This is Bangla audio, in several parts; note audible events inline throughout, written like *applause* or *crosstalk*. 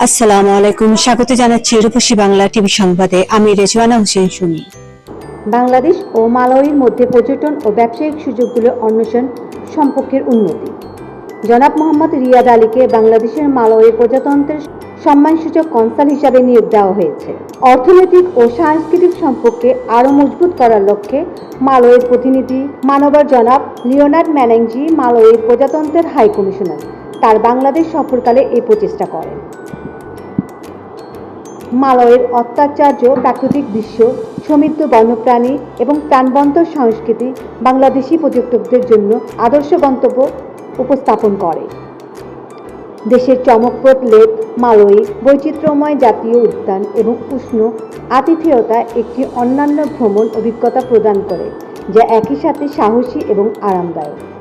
আসসালামু আলাইকুম। স্বাগত জানাচ্ছি রূপসী বাংলা টিভি সংবাদে। আমি রেজওয়ানা হোসেন শুনি বাংলাদেশ ও মালয়ের মধ্যে পর্যটন ও ব্যবসায়িক সুযোগগুলো অন্বেষণ সম্পর্কের উন্নতি। জনাব মোহাম্মদ রিয়াদ আলীকে বাংলাদেশের মালয়ে প্রজাতন্ত্রের সম্মানসূচক কনসাল হিসাবে নিয়োগ দেওয়া হয়েছে। অর্থনৈতিক ও সাংস্কৃতিক সম্পর্কে আরও মজবুত করার লক্ষ্যে মালয়ের প্রতিনিধি মানবার জনাব লিওনার্ড ম্যানেংজি মালয়ের প্রজাতন্ত্রের হাই কমিশনার তার বাংলাদেশ সফরকালে এই প্রচেষ্টা করেন। মালয়ের অত্যাচার্য প্রাকৃতিক দৃশ্য, সমৃদ্ধ বন্যপ্রাণী এবং প্রাণবন্ত সংস্কৃতি বাংলাদেশি পর্যটকদের জন্য আদর্শ গন্তব্য উপস্থাপন করে। দেশের চমকপ্রদ লেক মালয়ী বৈচিত্র্যময় জাতীয় উদ্যান এবং উষ্ণ আতিথেয়তা একটি অন্যান্য ভ্রমণ অভিজ্ঞতা প্রদান করে, যা একই সাথে সাহসী এবং আরামদায়ক।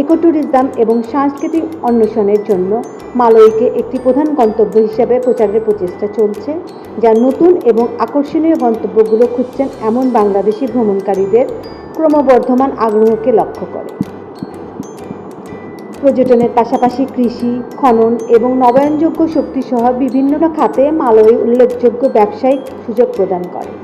ইকোট্যুরিজম এবং সাংস্কৃতিক অন্বেষণের জন্য মালয়কে একটি প্রধান গন্তব্য হিসেবে প্রচারের প্রচেষ্টা চলছে, যা নতুন এবং আকর্ষণীয় গন্তব্যগুলো খুঁজছেন এমন বাংলাদেশি ভ্রমণকারীদের ক্রমবর্ধমান আগ্রহকে লক্ষ্য করে। পর্যটনের পাশাপাশি কৃষি, খনন এবং নবায়নযোগ্য শক্তিসহ বিভিন্ন খাতে মালয় উল্লেখযোগ্য ব্যবসায়িক সুযোগ প্রদান করে।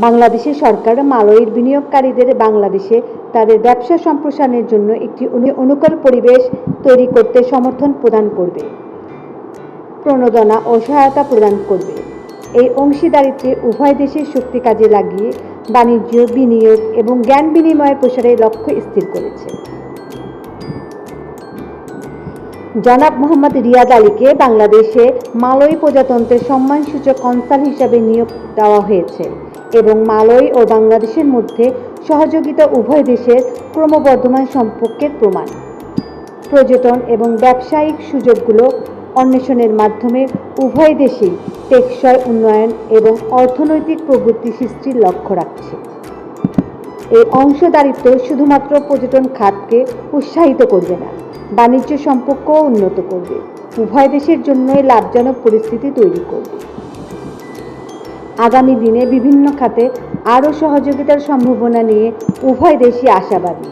বাংলাদেশের সরকার মালয়ের বিনিয়োগকারীদের বাংলাদেশে তাদের ব্যবসা সম্প্রসারণের জন্য একটি অনু- অনুকূল পরিবেশ তৈরি করতে সমর্থন প্রদান করবে। প্রণোদনা ও সহায়তা প্রদান করবে। এই অংশীদারিত্বে উভয় দেশের শক্তি কাজে লাগিয়ে বাণিজ্য, বিনিয়োগ এবং জ্ঞান বিনিময়ের প্রসারে লক্ষ্য স্থির করেছে। জনাব মোহাম্মদ রিয়াদ আলীকে বাংলাদেশে মালয় প্রজাতন্ত্রের সম্মানসূচক কনসাল হিসাবে নিয়োগ দেওয়া হয়েছে এবং মালয় ও বাংলাদেশের মধ্যে সহযোগিতা উভয় দেশের ক্রমবর্ধমান সম্পর্কের প্রমাণ। পর্যটন এবং ব্যবসায়িক সুযোগগুলো অন্বেষণের মাধ্যমে উভয় দেশেই টেকসই উন্নয়ন এবং অর্থনৈতিক প্রবৃত্তি সৃষ্টির লক্ষ্য রাখছে। এই অংশদারিত্ব শুধুমাত্র পর্যটন খাতকে উৎসাহিত করবে না, বাণিজ্য সম্পর্কও উন্নত করবে, উভয় দেশের জন্যই লাভজনক পরিস্থিতি তৈরি করবে। আগামী দিনে বিভিন্ন খাতে আরও সহযোগিতার সম্ভাবনা নিয়ে উভয় দেশই আশাবাদী।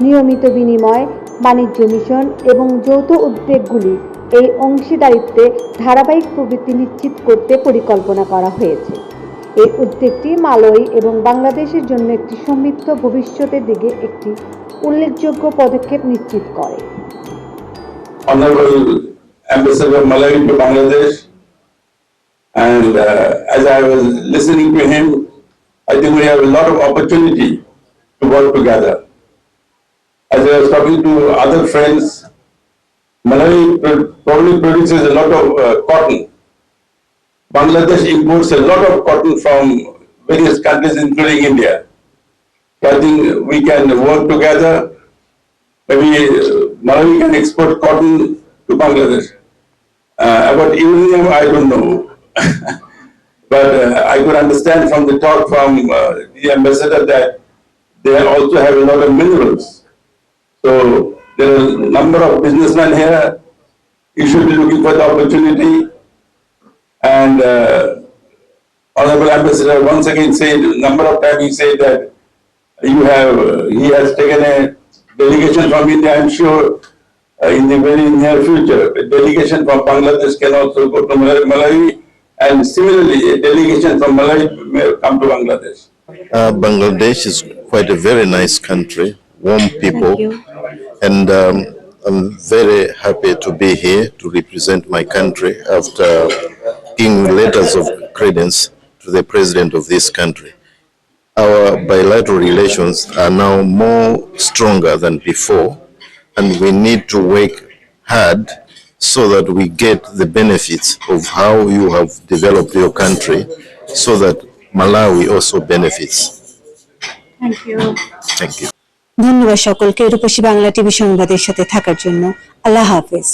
নিয়মিত বিনিময়, বাণিজ্য মিশন এবং যৌথ উদ্যোগগুলি এই অংশীদারিত্বে ধারাবাহিক প্রবৃত্তি নিশ্চিত করতে পরিকল্পনা করা হয়েছে। এই উদ্যোগটি মালয় এবং বাংলাদেশের জন্য একটি সমৃদ্ধ ভবিষ্যতের দিকে একটি উল্লেখযোগ্য পদক্ষেপ নিশ্চিত করে Ambassador Bangladesh. And uh, as I was listening to him, I think we have a lot of opportunity to work together. As I was talking to other friends, Malawi probably produces a lot of uh, cotton. Bangladesh imports a lot of cotton from various countries, including India. So I think we can work together maybe uh, Malawi can export cotton to Bangladesh. Uh, about uranium, I don't know. *laughs* But uh, I could understand from the talk from uh, the ambassador that they also have a lot of minerals. So there are a number of businessmen here. You should be looking for the opportunity. And uh, Honorable Ambassador once again said, number of times he said that you have, uh, he has taken a delegation from India, I'm sure, uh, in the very near future. A delegation from Bangladesh can also go to Mal- Malawi, and similarly, a delegation from Malawi may come to Bangladesh. Uh, Bangladesh is quite a very nice country, warm people, and um, I'm very happy to be here to represent my country after giving letters of credence to the president of this country. Our bilateral relations are now more stronger than before, and we need to work hard so that we get the benefits of how you have developed your country, so that Malawi also benefits. Thank you Thank you. ধন্যবাদ সকলকে রূপসী বাংলা টিভি সংবাদের সাথে থাকার জন্য আল্লাহ হাফেজ